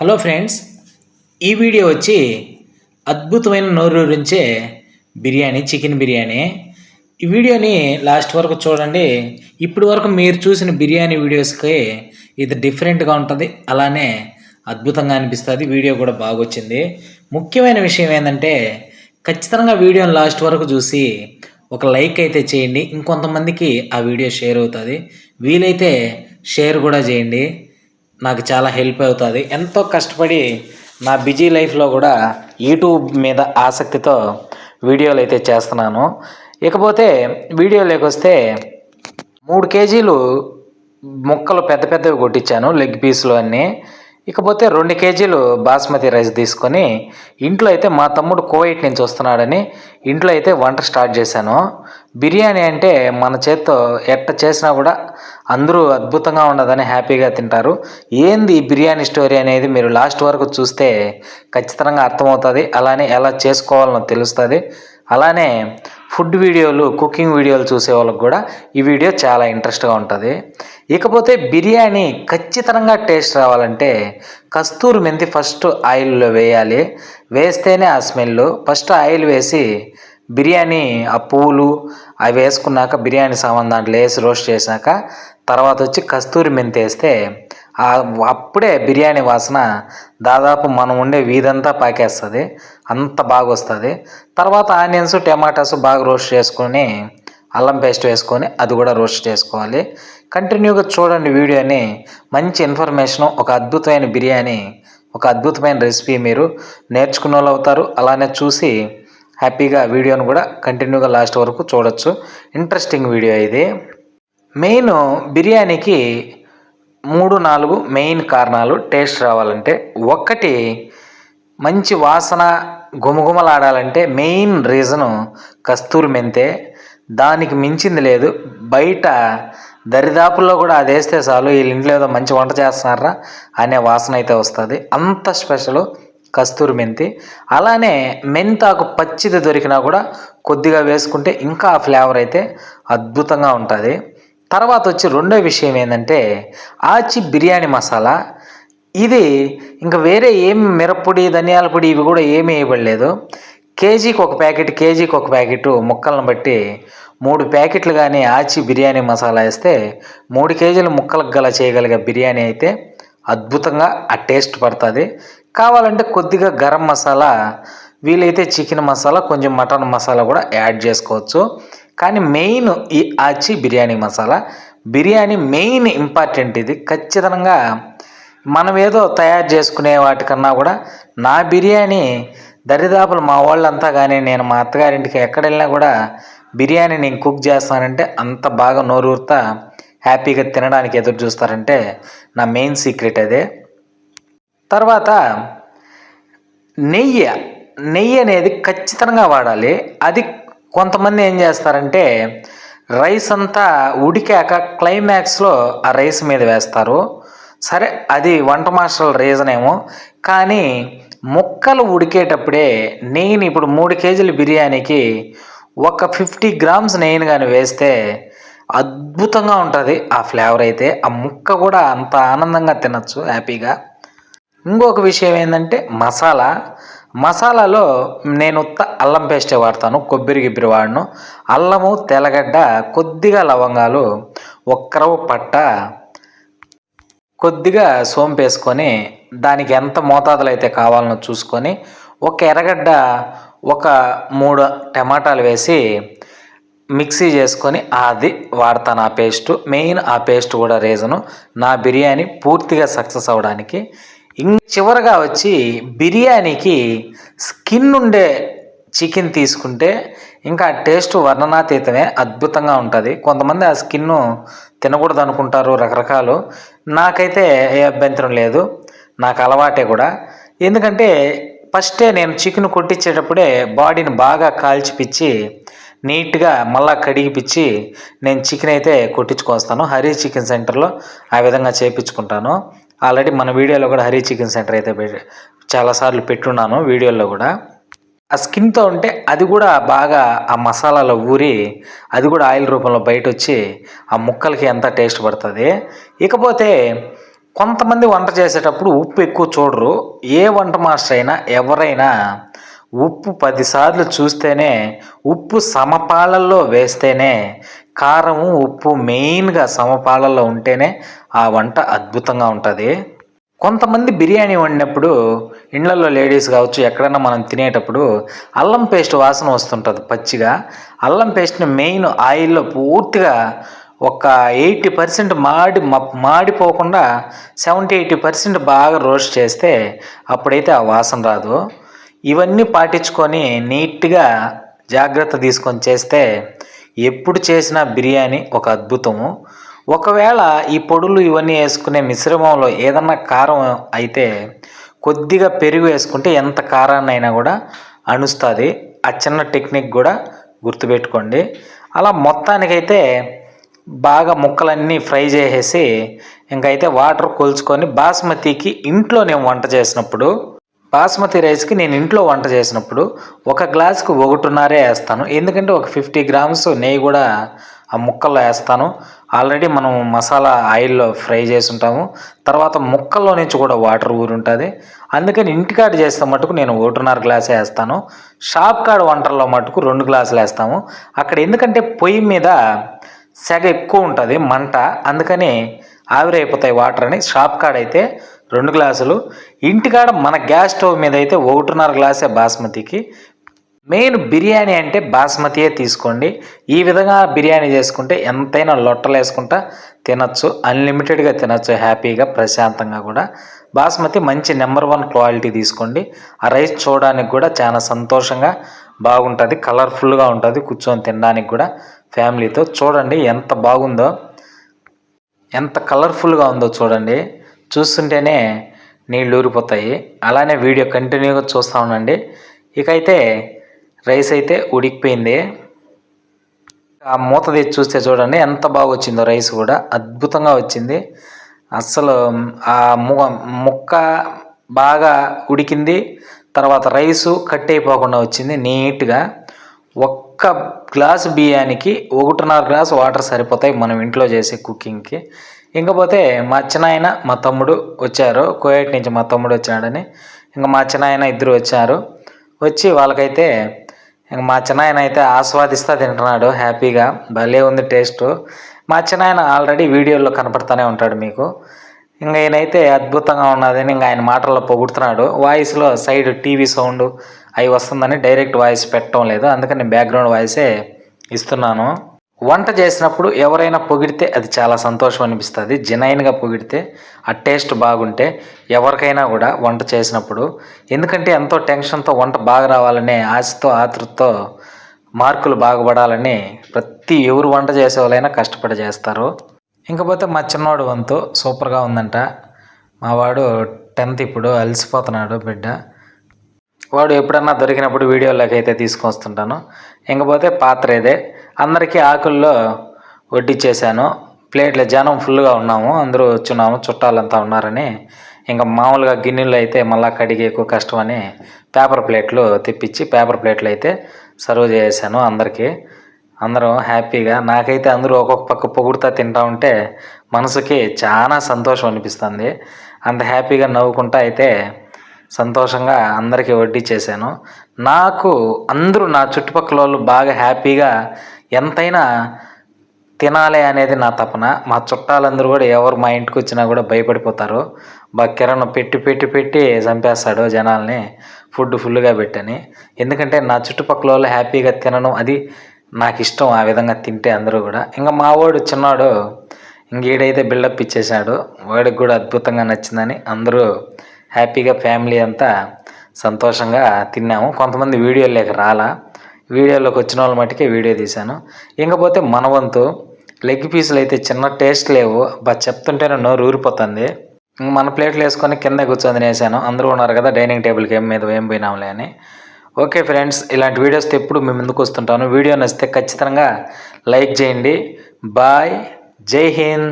Hello friends ఈ video వచ్చి అద్భుతమైన నోరూరించే బిర్యానీ చికెన్ బిర్యానీ. ఈ వీడియోని లాస్ట్ వరకు చూడండి. ఇప్పటి వరకు మీరు చూసిన బిర్యానీ వీడియోస్కి ఇది డిఫరెంట్గా ఉంటుంది. అలానే అద్భుతంగా అనిపిస్తుంది. వీడియో కూడా బాగా వచ్చింది. ముఖ్యమైన విషయం ఏంటంటే ఖచ్చితంగా వీడియోని లాస్ట్ వరకు చూసి ఒక లైక్ అయితే చేయండి. ఇంకొంతమందికి ఆ వీడియో షేర్ అవుతుంది. వీలైతే షేర్ కూడా చేయండి. నాకు చాలా హెల్ప్ అవుతుంది. ఎంతో కష్టపడి నా బిజీ లైఫ్లో కూడా యూట్యూబ్ మీద ఆసక్తితో వీడియోలు అయితే చేస్తున్నాను. ఇకపోతే వీడియోలోకి వస్తే మూడు కేజీలు ముక్కలు పెద్ద పెద్దవి కొట్టించాను లెగ్ పీసులు అన్నీ. ఇకపోతే రెండు కేజీలు బాస్మతి రైస్ తీసుకొని ఇంట్లో అయితే మా తమ్ముడు కోవైట్ నుంచి వస్తున్నాడని ఇంట్లో అయితే వంట స్టార్ట్ చేశాను. బిర్యానీ అంటే మన చేత్తో ఎట్ట చేసినా కూడా అందరూ అద్భుతంగా ఉండదని హ్యాపీగా తింటారు. ఏంది ఈ బిర్యానీ స్టోరీ అనేది మీరు లాస్ట్ వరకు చూస్తే ఖచ్చితంగా అర్థమవుతుంది. అలానే ఎలా చేసుకోవాలనో తెలుస్తుంది. అలానే ఫుడ్ వీడియోలు కుకింగ్ వీడియోలు చూసే వాళ్ళకి కూడా ఈ వీడియో చాలా ఇంట్రెస్ట్గా ఉంటుంది. ఇకపోతే బిర్యానీ ఖచ్చితంగా టేస్ట్ రావాలంటే కస్తూరి మెంతి ఫస్ట్ ఆయిల్లో వేయాలి. వేస్తేనే ఆ స్మెల్ ఫస్ట్ ఆయిల్ వేసి బిర్యానీ ఆ పువ్వులు అవి వేసుకున్నాక బిర్యానీ సామాన్ దాంట్లో వేసి రోస్ట్ చేసినాక తర్వాత వచ్చి కస్తూరి మెంతి వేస్తే అప్పుడే బిర్యానీ వాసన దాదాపు మనం ఉండే వీధంతా పాకేస్తుంది. అంత బాగా వస్తుంది తర్వాత ఆనియన్స్ టమాటాస్ బాగా రోస్ట్ చేసుకొని అల్లం పేస్ట్ వేసుకొని అది కూడా రోస్ట్ చేసుకోవాలి. కంటిన్యూగా చూడండి వీడియోని. మంచి ఇన్ఫర్మేషన్ ఒక అద్భుతమైన బిర్యానీ ఒక అద్భుతమైన రెసిపీ మీరు నేర్చుకున్న వాళ్ళు అవుతారు. అలానే చూసి హ్యాపీగా వీడియోను కూడా కంటిన్యూగా లాస్ట్ వరకు చూడొచ్చు. ఇంట్రెస్టింగ్ వీడియో ఇది. మెయిన్ బిర్యానీకి మూడు నాలుగు మెయిన్ కారణాలు టేస్ట్ రావాలంటే. ఒకటి మంచి వాసన గుమగుమలాడాలంటే మెయిన్ రీజను కస్తూరి మెంతే దానికి మించింది లేదు. బయట దరిదాపుల్లో కూడా అది వేస్తే చాలు వీళ్ళ ఇంట్లో ఏదో మంచి వంట చేస్తున్నారా అనే వాసన అయితే వస్తుంది. అంత స్పెషల్ కస్తూరి మెంతి. అలానే మెంతాకు పచ్చిది దొరికినా కూడా కొద్దిగా వేసుకుంటే ఇంకా ఆ ఫ్లేవర్ అయితే అద్భుతంగా ఉంటుంది. తర్వాత వచ్చి రెండో విషయం ఏంటంటే ఆచి బిర్యానీ మసాలా. ఇది ఇంకా వేరే ఏం మిరప్పొడి ధనియాల పొడి ఇవి కూడా ఏమీ వేయబడలేదు. కేజీకి ఒక ప్యాకెట్ కేజీకి ఒక ప్యాకెట్ ముక్కలను బట్టి మూడు ప్యాకెట్లు కానీ ఆచి బిర్యానీ మసాలా వేస్తే మూడు కేజీలు ముక్కలకు గల చేయగలిగే బిర్యానీ అయితే అద్భుతంగా ఆ టేస్ట్ పడుతుంది. కావాలంటే కొద్దిగా గరం మసాలా వీలైతే చికెన్ మసాలా కొంచెం మటన్ మసాలా కూడా యాడ్ చేసుకోవచ్చు. కానీ మెయిన్ ఈ Aachi biryani masala biryani main important ఇది. ఖచ్చితంగా మనం ఏదో తయారు చేసుకునే వాటికన్నా కూడా నా బిర్యానీ దరిదాపులు మా వాళ్ళంతా కానీ నేను మా అత్తగారింటికి ఎక్కడ వెళ్ళినా కూడా బిర్యానీ నేను కుక్ చేస్తానంటే అంత బాగా నోరూరుతా హ్యాపీగా తినడానికి ఎదురు చూస్తారంటే నా మెయిన్ సీక్రెట్ అదే. తర్వాత నెయ్యి నెయ్యి అనేది ఖచ్చితంగా వాడాలి. అది కొంతమంది ఏం చేస్తారంటే రైస్ అంతా ఉడికాక క్లైమాక్స్లో ఆ రైస్ మీద వేస్తారు. సరే అది వంట మాస్టర్ల రీజన్ ఏమో. కానీ ముక్కలు ఉడికేటప్పుడే నెయ్యిని ఇప్పుడు మూడు కేజీల బిర్యానీకి ఒక ఫిఫ్టీ గ్రామ్స్ నెయ్యిని కానీ వేస్తే అద్భుతంగా ఉంటుంది. ఆ ఫ్లేవర్ అయితే ఆ ముక్క కూడా అంత ఆనందంగా తినచ్చు హ్యాపీగా. ఇంకొక విషయం ఏంటంటే మసాలా. మసాలాలో నేను ఉత్త అల్లం పేస్టే వాడతాను కొబ్బరి గిబ్బరి వాడను. అల్లము తెల్లగడ్డ కొద్దిగా లవంగాలు ఒక్కరవ పట్ట కొద్దిగా సోంపు వేసుకొని దానికి ఎంత మోతాదులు అయితే కావాలనో చూసుకొని ఒక ఎర్రగడ్డ ఒక మూడు టమాటాలు వేసి మిక్సీ చేసుకొని అది వాడతాను ఆ పేస్ట్. మెయిన్ ఆ పేస్ట్ కూడా రీజను నా బిర్యానీ పూర్తిగా సక్సెస్ అవ్వడానికి ఇం చివరగా వచ్చి బిర్యానీకి స్కిన్ ఉండే చికెన్ తీసుకుంటే ఇంకా టేస్ట్ వర్ణనాతీతమే అద్భుతంగా ఉంటుంది. కొంతమంది ఆ స్కిన్ను తినకూడదు అనుకుంటారు రకరకాలు. నాకైతే ఏ అభ్యంతరం లేదు. నాకు అలవాటే కూడా. ఎందుకంటే ఫస్టే నేను చికెన్ కొట్టించేటప్పుడే బాడీని బాగా కాల్చిపిచ్చి నీట్గా మళ్ళా కడిగిపిచ్చి నేను చికెన్ అయితే కొట్టించుకొస్తాను. హరీ చికెన్ సెంటర్లో ఆ విధంగా చేయించుకుంటాను ఆల్రెడీ మన వీడియోలో కూడా హరీ చికెన్ సెంటర్ అయితే చాలాసార్లు పెట్టున్నాను వీడియోలో కూడా. ఆ స్కిన్తో ఉంటే అది కూడా బాగా ఆ మసాలాలో ఊరి అది కూడా ఆయిల్ రూపంలో బయట వచ్చి ఆ ముక్కలకి ఎంత టేస్ట్ పడుతుంది. ఇకపోతే కొంతమంది వంట చేసేటప్పుడు ఉప్పు ఎక్కువ చూడరు. ఏ వంట మాస్టర్ అయినా ఎవరైనా ఉప్పు పదిసార్లు చూస్తేనే ఉప్పు సమపాలల్లో వేస్తేనే కారము ఉప్పు మెయిన్గా సమపాలల్లో ఉంటేనే ఆ వంట అద్భుతంగా ఉంటుంది. కొంతమంది బిర్యానీ వండినప్పుడు ఇండ్లలో లేడీస్ కావచ్చు ఎక్కడైనా మనం తినేటప్పుడు అల్లం పేస్ట్ వాసన వస్తుంటుంది పచ్చిగా. అల్లం పేస్ట్ని మెయిన్ ఆయిల్లో పూర్తిగా ఒక ఎయిటీ పర్సెంట్ మాడి మాడిపోకుండా సెవెంటీ ఎయిటీ పర్సెంట్ బాగా రోస్ట్ చేస్తే అప్పుడైతే ఆ వాసన రాదు. ఇవన్నీ పాటించుకొని నీట్గా జాగ్రత్త తీసుకొని చేస్తే ఎప్పుడు చేసిన బిర్యానీ ఒక అద్భుతము. ఒకవేళ ఈ పొడులు ఇవన్నీ వేసుకునే మిశ్రమంలో ఏదన్నా కారం అయితే కొద్దిగా పెరుగు వేసుకుంటే ఎంత కారాన్ని అయినా కూడా అణుస్తుంది. ఆ చిన్న టెక్నిక్ కూడా గుర్తుపెట్టుకోండి. అలా మొత్తానికైతే బాగా ముక్కలన్నీ ఫ్రై చేసేసి ఇంకైతే వాటర్ కొలుచుకొని బాస్మతికి ఇంట్లో నేను వంట చేసినప్పుడు బాస్మతి రైస్కి నేను ఇంట్లో వంట చేసినప్పుడు ఒక గ్లాస్కి ఒకటిన్నరే వేస్తాను. ఎందుకంటే ఒక ఫిఫ్టీ గ్రామ్స్ నెయ్యి కూడా ఆ ముక్కల్లో వేస్తాను. ఆల్రెడీ మనం మసాలా ఆయిల్లో ఫ్రై చేసి ఉంటాము తర్వాత ముక్కల్లో నుంచి కూడా వాటర్ ఊరి ఉంటుంది అందుకని ఇంటికాడ చేస్తే మటుకు నేను ఒకటిన్నర గ్లాసే వేస్తాను. షాప్ కాడ వంటల్లో మటుకు రెండు గ్లాసులు వేస్తాము. అక్కడ ఎందుకంటే పొయ్యి మీద సెగ ఎక్కువ ఉంటుంది మంట. అందుకని ఆవిరైపోతాయి వాటర్ అని. షాప్ కాడ అయితే రెండు గ్లాసులు. ఇంటికాడ మన గ్యాస్ స్టవ్ మీద అయితే ఒకటిన్నర గ్లాసే బాస్మతికి. మెయిన్ బిర్యానీ అంటే బాస్మతియే తీసుకోండి. ఈ విధంగా బిర్యానీ చేసుకుంటే ఎంతైనా లొట్టలు వేసుకుంటా తినచ్చు. అన్లిమిటెడ్గా తినచ్చు హ్యాపీగా ప్రశాంతంగా కూడా. బాస్మతి మంచి నెంబర్ వన్ క్వాలిటీ తీసుకోండి. ఆ రైస్ చూడడానికి కూడా చాలా సంతోషంగా బాగుంటుంది. కలర్ఫుల్గా ఉంటుంది. కూర్చొని తినడానికి కూడా. ఫ్యామిలీతో చూడండి ఎంత బాగుందో ఎంత కలర్ఫుల్గా ఉందో చూడండి. చూస్తుంటేనే నీళ్ళు ఊరిపోతాయి. అలానే వీడియో కంటిన్యూగా చూస్తూ ఉండండి. ఇకైతే రైస్ అయితే ఉడికిపోయింది. ఆ మూత తెచ్చి చూస్తే చూడండి ఎంత బాగా వచ్చిందో రైస్ కూడా. అద్భుతంగా వచ్చింది. అస్సలు ఆ ముక్క బాగా ఉడికింది. తర్వాత రైసు కట్ అయిపోకుండా వచ్చింది నీట్గా. ఒక్క గ్లాస్ బియ్యానికి ఒకటిన్నర గ్లాస్ వాటర్ సరిపోతాయి మనం ఇంట్లో చేసే కుకింగ్కి. ఇంకపోతే మా చిన్నాయన మా తమ్ముడు వచ్చారు. కోయట్ నుంచి మా తమ్ముడు వచ్చాడని. ఇంకా మా చిన్నాయన ఇద్దరు వచ్చారు. వచ్చి వాళ్ళకైతే ఇంక మా చిన్నాయన అయితే ఆస్వాదిస్తా తింటున్నాడు హ్యాపీగా. భలే ఉంది టేస్ట్. మా చిన్నాయన ఆల్రెడీ వీడియోలో కనపడుతూనే ఉంటాడు మీకు. ఇంకా ఈయనైతే అద్భుతంగా ఉన్నదని ఇంకా ఆయన మాటల్లో పొగుడుతున్నాడు. వాయిస్లో సైడ్ టీవీ సౌండ్ అవి వస్తుందని డైరెక్ట్ వాయిస్ పెట్టడం లేదు. అందుకని బ్యాక్గ్రౌండ్ వాయిసే ఇస్తున్నాను. వంట చేసినప్పుడు ఎవరైనా పొగిడితే అది చాలా సంతోషం అనిపిస్తుంది. జెనైన్గా పొగిడితే ఆ టేస్ట్ బాగుంటే ఎవరికైనా కూడా వంట చేసినప్పుడు. ఎందుకంటే ఎంతో టెన్షన్తో వంట బాగా రావాలనే ఆశతో ఆతృతతో మార్కులు బాగుపడాలని ప్రతి ఎవరు వంట చేసే వాళ్ళైనా కష్టపడి చేస్తారు. ఇంకపోతే మా చిన్నవాడు వంతు సూపర్గా ఉందంట. మా వాడు టెన్త్ ఇప్పుడు అలసిపోతున్నాడు బిడ్డ. వాడు ఎప్పుడన్నా దొరికినప్పుడు వీడియోలోకి అయితే తీసుకొస్తుంటాను ఇంకపోతే పాత్ర ఇదే. అందరికీ ఆకుల్లో వడ్డిచ్చేసాను. ప్లేట్ల జనం ఫుల్గా ఉన్నాము. అందరూ వచ్చున్నాము. చుట్టాలంతా ఉన్నారని. ఇంకా మామూలుగా గిన్నెలు అయితే మళ్ళీ కడిగి ఎక్కువ కష్టమని పేపర్ ప్లేట్లు తెప్పించి పేపర్ ప్లేట్లు అయితే సర్వ్ చేశాను అందరికీ. అందరం హ్యాపీగా. నాకైతే అందరూ ఒక్కొక్క పక్క పొగుడుతా తింటా ఉంటే మనసుకి చాలా సంతోషం అనిపిస్తుంది. అంత హ్యాపీగా నవ్వుకుంటా అయితే సంతోషంగా అందరికీ వడ్డీ చేశాను. నాకు అందరూ నా చుట్టుపక్కల వాళ్ళు బాగా హ్యాపీగా ఎంతైనా తినాలి అనేది నా తపన. మా చుట్టాలందరూ కూడా ఎవరు మా ఇంటికి వచ్చినా కూడా భయపడిపోతారు. బా కిరణ్ పెట్టి పెట్టి పెట్టి చంపేస్తాడు జనాల్ని. ఫుడ్ ఫుల్గా పెట్టని. ఎందుకంటే నా చుట్టుపక్కల వాళ్ళు హ్యాపీగా తినడం అది నాకు ఇష్టం ఆ విధంగా తింటే అందరూ కూడా. ఇంకా మా వాడు చిన్నాడు. ఇంకేడైతే బిల్డప్ ఇచ్చేసాడు వాడికి కూడా అద్భుతంగా నచ్చిందని అందరూ హ్యాపీగా ఫ్యామిలీ అంతా సంతోషంగా తిన్నాము. కొంతమంది వీడియోలు లేక రాలా. వీడియోలోకి వచ్చిన వాళ్ళ మట్టుకే వీడియో తీశాను. ఇంకపోతే మన వంతు లెగ్ పీసులు అయితే చిన్న టేస్ట్ లేవు. బా చెప్తుంటేనే నోరు ఊరిపోతుంది. మన ప్లేట్లు వేసుకొని కింద కూర్చొని వేసాను అందరూ ఉన్నారు కదా డైనింగ్ టేబుల్కి ఏం మీద ఏం పోయినాంలే అని. ఓకే ఫ్రెండ్స్ ఇలాంటి వీడియోస్తో ఎప్పుడు మేము ముందుకు వస్తుంటాను. వీడియో నచ్చితే ఖచ్చితంగా లైక్ చేయండి. బాయ్. జై హింద్.